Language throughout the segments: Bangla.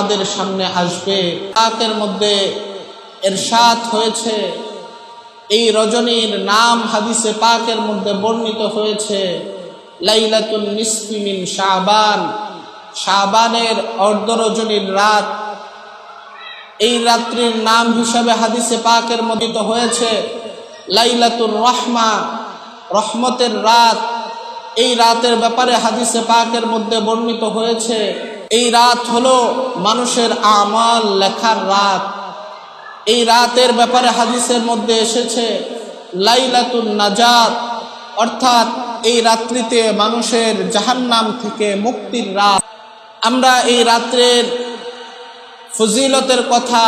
আমাদের সামনে আসবে। পাকের মধ্যে এরশাদ হয়েছে। এই রজনীর নাম হাদিসে পাকের মধ্যে বর্ণিত হয়েছে। লাইলাতুল নিসফিমিন শাবান। শাবানের অর্ধ রজনীর রাত। এই রাত্রির নাম হিসাবে হাদিসে পাকের মদিত হয়েছে। লাইলাতুর রহমা, রহমতের রাত। এই রাতের ব্যাপারে হাদিসে পাকের মধ্যে বর্ণিত হয়েছে। এই রাত হলো মানুষের আমাল লেখার রাত। এই রাতের ব্যাপারে হাদিসের মধ্যে এসেছে, লাইলাতুন নাজাত, অর্থাৎ এই রাত্রিতে মানুষের জাহান্নাম থেকে মুক্তির রাত। আমরা এই রাত্রের ফজিলতের কথা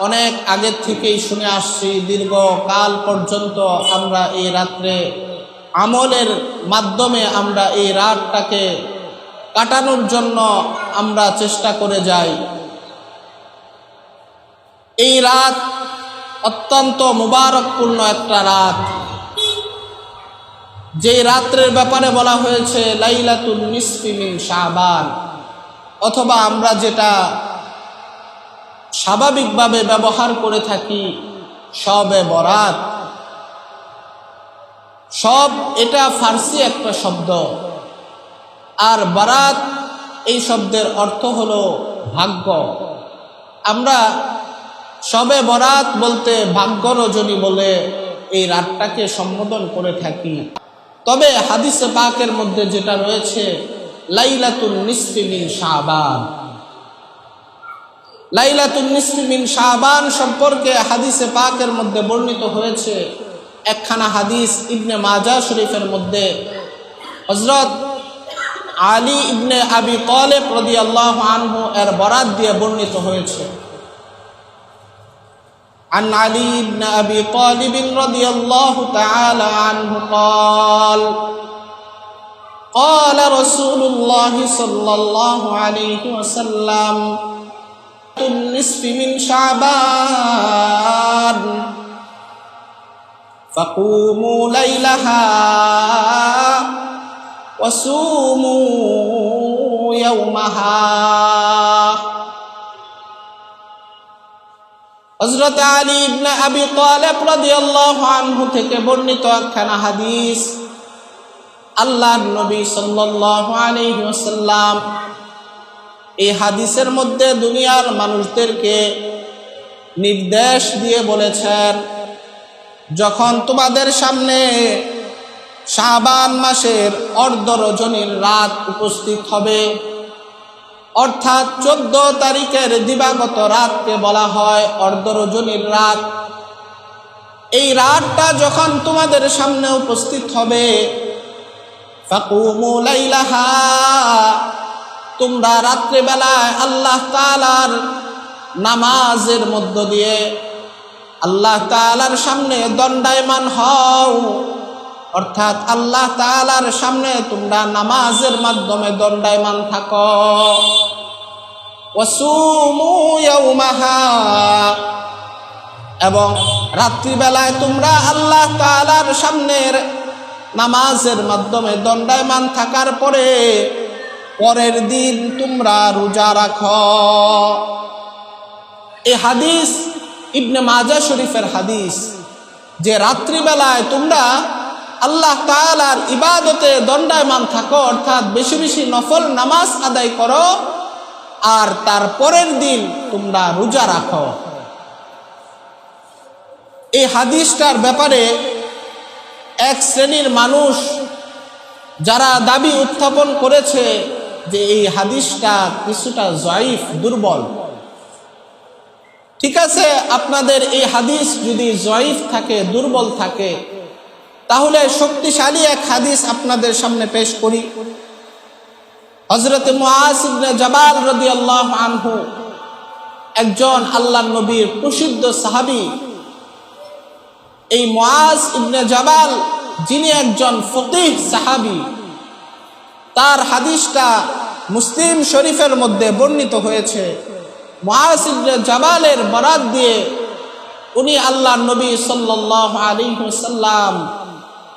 অনেক আগের থেকেই শুনে আসছি দীর্ঘ কাল পর্যন্ত আমরা এই রাত্রে আমলের মাধ্যমে আমরা এই রাতটাকে কাটানোর জন্য আমরা চেষ্টা করে যাই। এই রাত অত্যন্ত মুবারকপূর্ণ একটা রাত। যে রাত্রের ব্যাপারে বলা হয়েছে লাইলাতুল নিসফিমিন শাবান, অথবা আমরা যেটা স্বাভাবিকভাবে ব্যবহার করে থাকি, সবে বরাত। সব এটা ফার্সি একটা শব্দ। আর বারাত এই শব্দের অর্থ হলো ভাগ্য। আমরা সবে বরাত বলতে ভাগ্য রজনী বলে এই রাতটাকে সম্বোধন করে থাকি। তবে হাদিসে পাকের মধ্যে যেটা রয়েছে লাইলাতুল নিসফিমিন শাবান। লাইলাতুল নিসফিমিন শাবান সম্পর্কে হাদিসে পাকের মধ্যে বর্ণিত হয়েছে, একখানা হাদিস ইবনে মাজা শরীফের মধ্যে। হজরত আলী ইবনে আবি তলেব রদি আল্লাহ আনহু এর বরাত দিয়ে বর্ণিত হয়েছে عن علي بن أبي طالب رضي الله تعالى عنه قال قال رسول الله صلى الله عليه وسلم النصف من شعبان فقوموا ليلها وصوموا يومها হজরত আলী ইবনে আবি তালেব রাদিয়াল্লাহু আনহু থেকে বর্ণিত একখানা হাদিস আল্লাহর নবী সাল্লাল্লাহু আলাইহি ওয়াসাল্লাম এই হাদিসের মধ্যে দুনিয়ার মানুষদেরকে নির্দেশ দিয়ে বলেছেন যখন তোমাদের সামনে শাবান মাসের অর্ধ রজনীর রাত উপস্থিত হবে। অর্থাৎ চোদ্দ তারিখের দিবাগত রাতকে বলা হয় অর্ধ রজনীর রাত। এই রাতটা যখন তোমাদের সামনে উপস্থিত হবে তোমরা রাত্রিবেলায় আল্লাহ তালার নামাজের মধ্য দিয়ে আল্লাহ তালার সামনে দণ্ডায়মান হও। অর্থাৎ আল্লাহ তালার সামনে তোমরা নামাজের মাধ্যমে দণ্ডায়মান থাকো। এবং রাত্রিবেলায় তোমরা আল্লাহ তালার সামনের নামাজের মাধ্যমে দণ্ডায়মান থাকার পরে পরের দিন তোমরা রোজা রাখো। এই হাদিস ইবনে মাজা শরীফের হাদিস যে রাত্রিবেলায় তোমরা আল্লাহ তালার ইবাদতে দণ্ডায়মান থাকো, অর্থাৎ বেশি বেশি নফল নামাজ আদায় করো, আর তার পরের দিন তোমরা রোজা রাখো। এই হাদিসটার ব্যাপারে এক শ্রেণির মানুষ যারা দাবি উত্থাপন করেছে যে এই হাদিসটা কিছুটা জয়ীফ, দুর্বল। ঠিক আছে, আপনাদের এই হাদিস যদি জয়ীফ থাকে, দুর্বল থাকে তাহলে শক্তিশালী এক হাদিস আপনাদের সামনে পেশ করি। হজরত জবাল রদি আল্লাহ আনহু, একজন আল্লাহ নবীর প্রসিদ্ধ সাহাবি। এই মুআজ ইবনে জবাল, যিনি একজন ফকিহ সাহাবি, তার হাদিসটা মুসলিম শরীফের মধ্যে বর্ণিত হয়েছে। মুআজ ইবনে জবালের বরাত দিয়ে উনি আল্লাহ নবী সাল্লাল্লাহু আলাইহি ওয়াসাল্লাম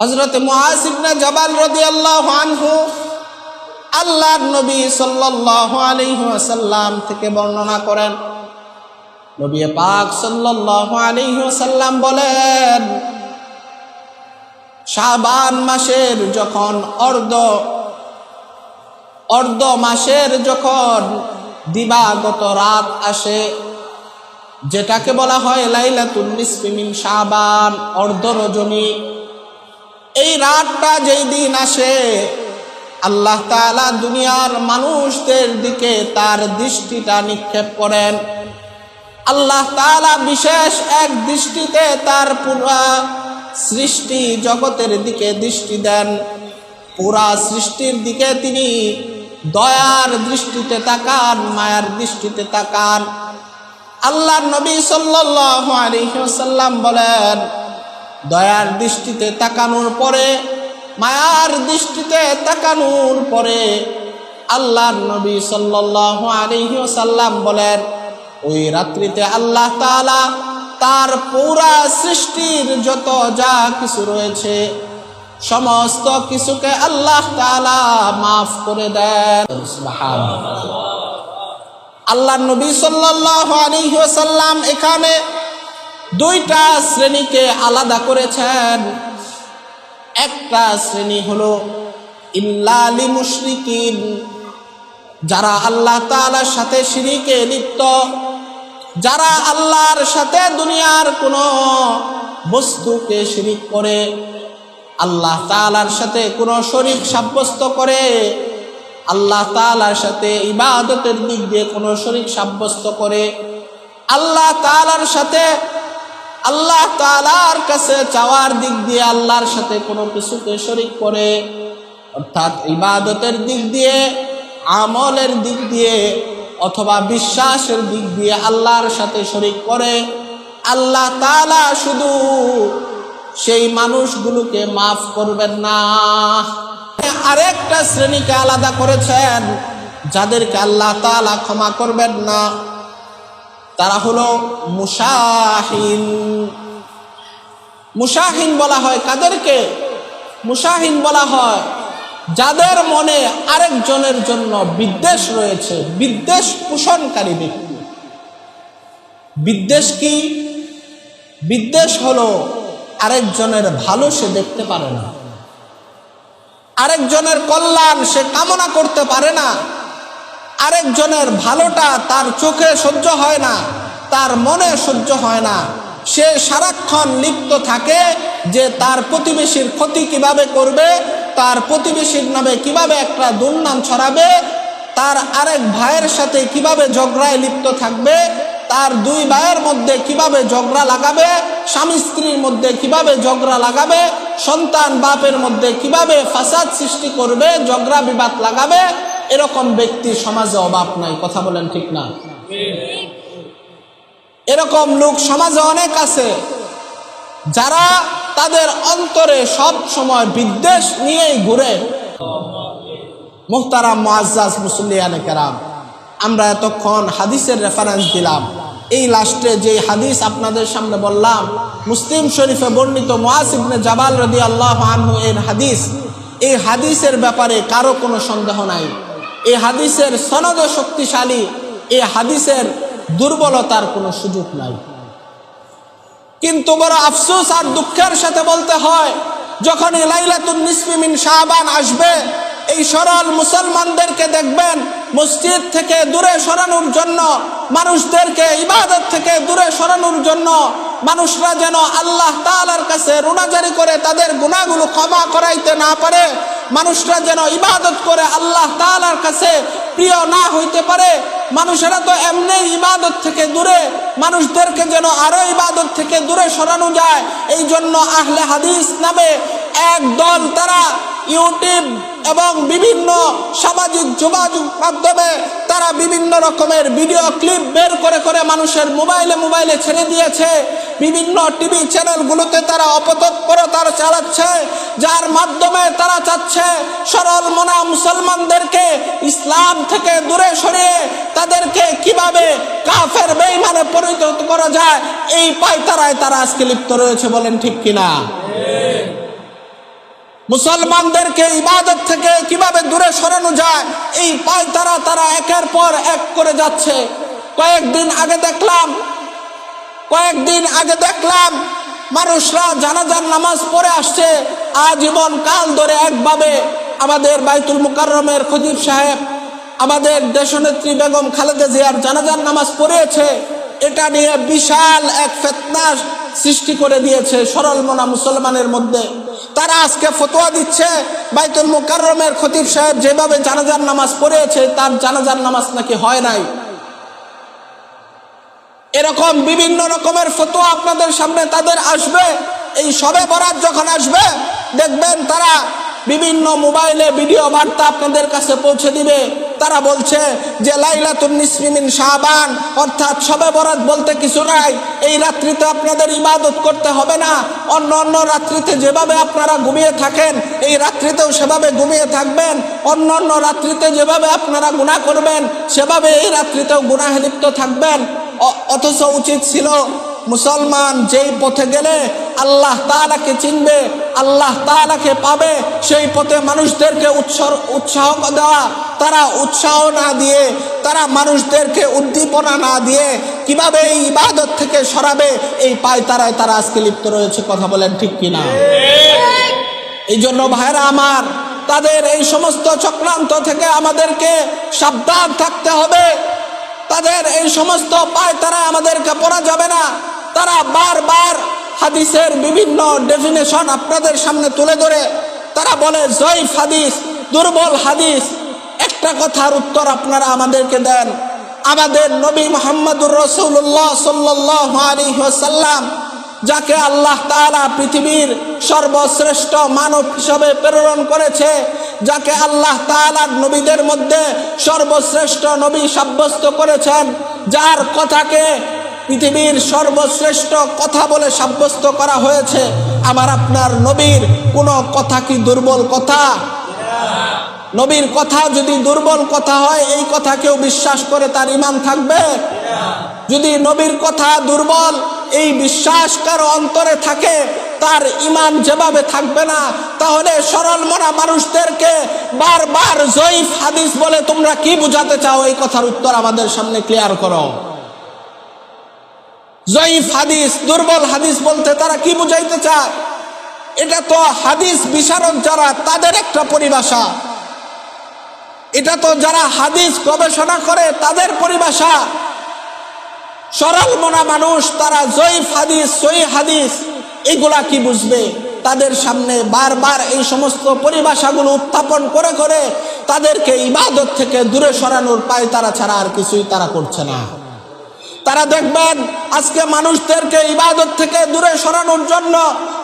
হজরত মুআসিবনা জাবাল রাদিয়াল্লাহু আনহু আল্লাহর নবী আলাইহি থেকে বর্ণনা করেন। নবী পাক আলাইহি বলেন, শাবান মাসের যখন অর্ধ অর্ধ মাসের যখন দিবাগত রাত আসে, যেটাকে বলা হয় লাইলাতুন নিসফি মিন শাবান, অর্ধ রজনী এই রাতটা যেই দিন আসে, আল্লাহ তাআলা দুনিয়ার মানুষদের দিকে তার দৃষ্টিটা নিক্ষেপ করেন। আল্লাহ তাআলা বিশেষ এক দৃষ্টিতে তার পুরা সৃষ্টি জগতের দিকে দৃষ্টি দেন। পুরা সৃষ্টির দিকে তিনি দয়ার দৃষ্টিতে তাকান, মায়ার দৃষ্টিতে তাকান। আল্লাহ নবী আলাইহি বলেন দয়ার দৃষ্টিতে তাকানোর পরে, মায়ার দৃষ্টিতে তাকানোর পরে আল্লাহর নবী আলাইহি বলেন, ওই রাত্রিতে আল্লাহ তাআলা তার পুরা সৃষ্টির যত যা কিছু রয়েছে, সমস্ত কিছুকে আল্লাহ তাআলা মাফ করে দেন। আল্লাহ নবী আলাইহি এখানে দুইটা শ্রেণীকে আলাদা করেছেন। একটা শ্রেণি হলো ইল্লালি মুশরিকিন, যারা আল্লাহ তাআলার সাথে শিরিকে লিপ্ত, যারা আল্লাহর সাথে দুনিয়ার কোনো বস্তুকে শিরিক করে, আল্লাহ তাআলার সাথে কোনো শরিক সাব্যস্ত করে, আল্লাহ তালার সাথে ইবাদতের দিক দিয়ে কোনো শরিক সাব্যস্ত করে, আল্লাহ তালার সাথে আল্লাহ তালার কাছে চাওয়ার দিক দিয়ে আল্লাহর সাথে কোনো কিছুকে শরিক করে, অর্থাৎ ইবাদতের দিক দিয়ে, আমলের দিক দিয়ে, অথবা বিশ্বাসের দিক দিয়ে আল্লাহর সাথে শরিক করে, আল্লাহ তালা শুধু সেই মানুষগুলোকে মাফ করবেন না। আরেকটা শ্রেণীকে আলাদা করেছেন, যাদেরকে আল্লাহ তাআলা ক্ষমা করবেন না। তারা হলো মুসাহিন মুসাহিন বলা হয় কাদেরকে? মুসাহিন বলা হয় যাদের মনে আরেকজনের জন্য বিদ্বেষ রয়েছে, বিদ্বেষ পোষণকারী ব্যক্তি। বিদ্বেষ কি? বিদ্বেষ হলো আরেকজনের ভালো সে দেখতে পারে না। আরেকজনের কল্যাণ সে কামনা করতে পারে না। আরেকজনের ভালোটা তার চোখে সহ্য হয় না, তার মনে সহ্য হয় না। সে সারাক্ষণ লিপ্ত থাকে যে তার প্রতিবেশীর ক্ষতি কীভাবে করবে, তার প্রতিবেশীর নামে কীভাবে একটা দুর্নাম ছড়াবে, তার আরেক ভাইয়ের সাথে কীভাবে ঝগড়ায় লিপ্ত থাকবে, তার দুই ভাইয়ের মধ্যে কীভাবে ঝগড়া লাগাবে, স্বামী স্ত্রীর মধ্যে কীভাবে ঝগড়া লাগাবে, সন্তান বাপের মধ্যে কীভাবে ফাসাদ সৃষ্টি করবে, ঝগড়া বিবাদ লাগাবে এরকম ব্যক্তি সমাজে অভাব নাই, কথা বলেন ঠিক না? এরকম লোক সমাজে অনেক আছে, যারা তাদের অন্তরে সব সময় বিদ্বেষ নিয়েই ঘুরে। মুহতারাম মুআজ্জাজ, মুসল্লিয়ানে কেরাম, আমরা এতক্ষণ হাদিসের রেফারেন্স দিলাম। এই লাস্টে যে হাদিস আপনাদের সামনে বললাম, মুসলিম শরীফে বর্ণিত মুআসিবনে জাবাল রদি আল্লাহ এর হাদিস, এই হাদিসের ব্যাপারে কারও কোনো সন্দেহ নাই। এই হাদিসের সনদ শক্তিশালী এই হাদিসের দুর্বলতার কোনো সুযোগ নাই। কিন্তু বড় আফসোস আর দুঃখের সাথে বলতে হয় যখন নিসমিন শাহবান আসবে, এই সরল মুসলমানদেরকে দেখবেন মসজিদ থেকে দূরে সরানোর জন্য, মানুষদেরকে ইবাদত থেকে দূরে সরানোর জন্য, মানুষরা যেন আল্লাহ তাআলার কাছে রুনাজারি করে তাদের গুণাগুলো ক্ষমা করাইতে না পারে মানুষরা যেন ইবাদত করে আল্লাহ তাআলার কাছে প্রিয় না হইতে পারে। মানুষেরা তো এমনি ইবাদত থেকে দূরে। মানুষদেরকে যেন আরও ইবাদত থেকে দূরে সরানো যায়। এই জন্য আহলে হাদিস নামে একদল তারা ইউটিউব এবং বিভিন্ন সামাজিক যোগাযোগ মাধ্যমে তারা বিভিন্ন রকমের ভিডিও ক্লিপ বের করে করে মানুষের মোবাইলে মোবাইলে ছেড়ে দিয়েছে। বিভিন্ন টিভি চ্যানেলগুলোতে তারা অপতৎপরতা চালাচ্ছে, যার মাধ্যমে তারা চাচ্ছে সরল মনা মুসলমানদেরকে ইসলাম থেকে দূরে সরিয়ে তাদেরকে কীভাবে কাফের বেইমানে পরিণত করা যায়, এই পায়তারায় তারা আজকে লিপ্ত রয়েছে বলেন ঠিক কিনা? মুসলমানদেরকে ইবাদত থেকে কীভাবে দূরে সরানো যায়, এই পায়তারা তারা একের পর এক করে যাচ্ছে। কয়েকদিন আগে দেখলাম কয়েকদিন আগে দেখলাম, মানুষরা জানাজার নামাজ পড়ে আসছে, আজীবন কাল ধরে একভাবে আমাদের বাইতুল মুকাররমের খজিব সাহেব, আমাদের দেশনেত্রী বেগম খালেদা জিয়ার জানাজার নামাজ পড়েছে এটা নিয়ে বিশাল এক ফেতনা সৃষ্টি করে দিয়েছে সরল মনা মুসলমানের মধ্যে। তারা আজকে ফতোয়া দিচ্ছে, বাইতুল মুকাররমের খতিব সাহেব যেভাবে জানাজার নামাজ পড়েছে তার জানাজার নামাজ নাকি হয় নাই। এরকম বিভিন্ন রকমের ফতোয়া আপনাদের সামনে তাদের আসবে। এই সবে বরাত যখন আসবে, দেখবেন তারা বিভিন্ন মোবাইলে ভিডিও বার্তা আপনাদের কাছে পৌঁছে দিবে। তারা বলছে যে, লাইলাতুন নিসমিন শাহবান অর্থাৎ সবে বরাত বলতে কিছু নাই। এই রাত্রিতে আপনাদের ইবাদত করতে হবে না। অন্য অন্য রাত্রিতে যেভাবে আপনারা ঘুমিয়ে থাকেন, এই রাত্রিতেও সেভাবে ঘুমিয়ে থাকবেন। অন্য অন্য রাত্রিতে যেভাবে আপনারা গুণা করবেন, সেভাবে এই রাত্রিতেও গুণাহে লিপ্ত থাকবেন। অথচ উচিত ছিল মুসলমান যেই পথে গেলে আল্লাহ তাআলাকে চিনবে, আল্লাহ তাআলাকে পাবে। সেই পথে মানুষদেরকে উৎসর উৎসাহ দেওয়া, তারা উৎসাহ না দিয়ে, তারা মানুষদেরকে উদ্দীপনা না দিয়ে কীভাবে এই ইবাদত থেকে সরাবে, এই পায়তারায় তারা আজকে লিপ্ত রয়েছে, কথা বলেন ঠিক কিনা? এই জন্য ভাইরা আমার, তাদের এই সমস্ত চক্রান্ত থেকে আমাদেরকে সাবধান থাকতে হবে। তাদের এই সমস্ত পায় তারা আমাদেরকে পড়া যাবে না। তারা বারবার হাদিসের বিভিন্ন ডেফিনেশন আপনাদের সামনে তুলে ধরে, তারা বলে, জয়ফ হাদিস, দুর্বল হাদিস। একটা কথার উত্তর আপনারা আমাদেরকে দেন। আমাদের নবী মোহাম্মদুর রসুল্লাহ সাল্লাহ আলী সাল্লাম যাকে আল্লাহ তাআলা পৃথিবীর সর্বশ্রেষ্ঠ মানব হিসাবে প্রেরণ করেছে, যাকে আল্লাহ তাআলার নবীদের মধ্যে সর্বশ্রেষ্ঠ নবী সাব্যস্ত করেছেন, যার কথাকে পৃথিবীর সর্বশ্রেষ্ঠ কথা বলে সাব্যস্ত করা হয়েছে। আমার আপনার নবীর কোনো কথা কি দুর্বল কথা? নবীর কথা যদি দুর্বল কথা হয়, এই কথা কেউ বিশ্বাস করে তার ইমান থাকবে? যদি নবীর কথা দুর্বল এই বিশ্বাস কারও অন্তরে থাকে, তার ইমান যেভাবে থাকবে না, তাহলে সরল মনা মানুষদেরকে বারবার জয়ীফ হাদিস বলে তোমরা কি বুঝাতে চাও? এই কথার উত্তর আমাদের সামনে ক্লিয়ার করো। জয়ীফ হাদিস, দুর্বল হাদিস বলতে তারা কি বুঝাইতে চায়? এটা তো হাদিস বিশারদ যারা, তাদের একটা পরিভাষা। এটা তো যারা হাদিস গবেষণা করে, তাদের পরিভাষা। সরল মনা মানুষ, তারা জয়ীফ হাদিস সই হাদিস, এগুলা কি বুঝবে? তাদের সামনে বারবার এই সমস্ত পরিভাষাগুলো উত্থাপন করে করে তাদেরকে ইবাদত থেকে দূরে সরানোর পায় তারা ছাড়া আর কিছুই তারা করছে না। তারা দেখবেন, আজকে মানুষদেরকে ইবাদত থেকে দূরে সরানোর জন্য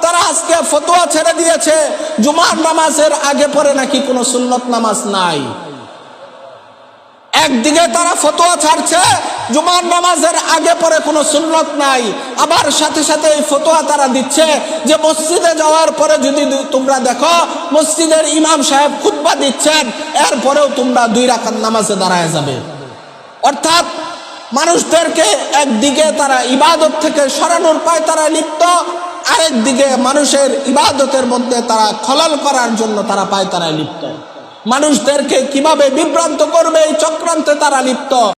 তারা আজকে ফতোয়া ছেড়ে দিয়েছে, জুমার নামাজের আগে পরে নাকি কোনো সুন্নত নামাজ নাই। একদিকে তারা ফতোয়া ছাড়ছে জুমার নামাজের আগে পরে কোনো সুন্নত নাই। আবার সাথে সাথে এই ফতোয়া তারা দিচ্ছে যে মসজিদে যাওয়ার পরে যদি তোমরা দেখো, মসজিদের ইমাম সাহেব খুতবা দিচ্ছেন, এরপরেও তোমরা দুই রাকাত নামাজে দাঁড়ায় যাবে। অর্থাৎ মানুষদেরকে একদিকে তারা ইবাদত থেকে সরানোর পায় তারা লিপ্ত আরেক দিকে মানুষের ইবাদতের মধ্যে তারা খলল করার জন্য তারা পায় তারা লিপ্ত। মানুষদেরকে কীভাবে বিভ্রান্ত করবে এই চক্রান্তে তারা লিপ্ত।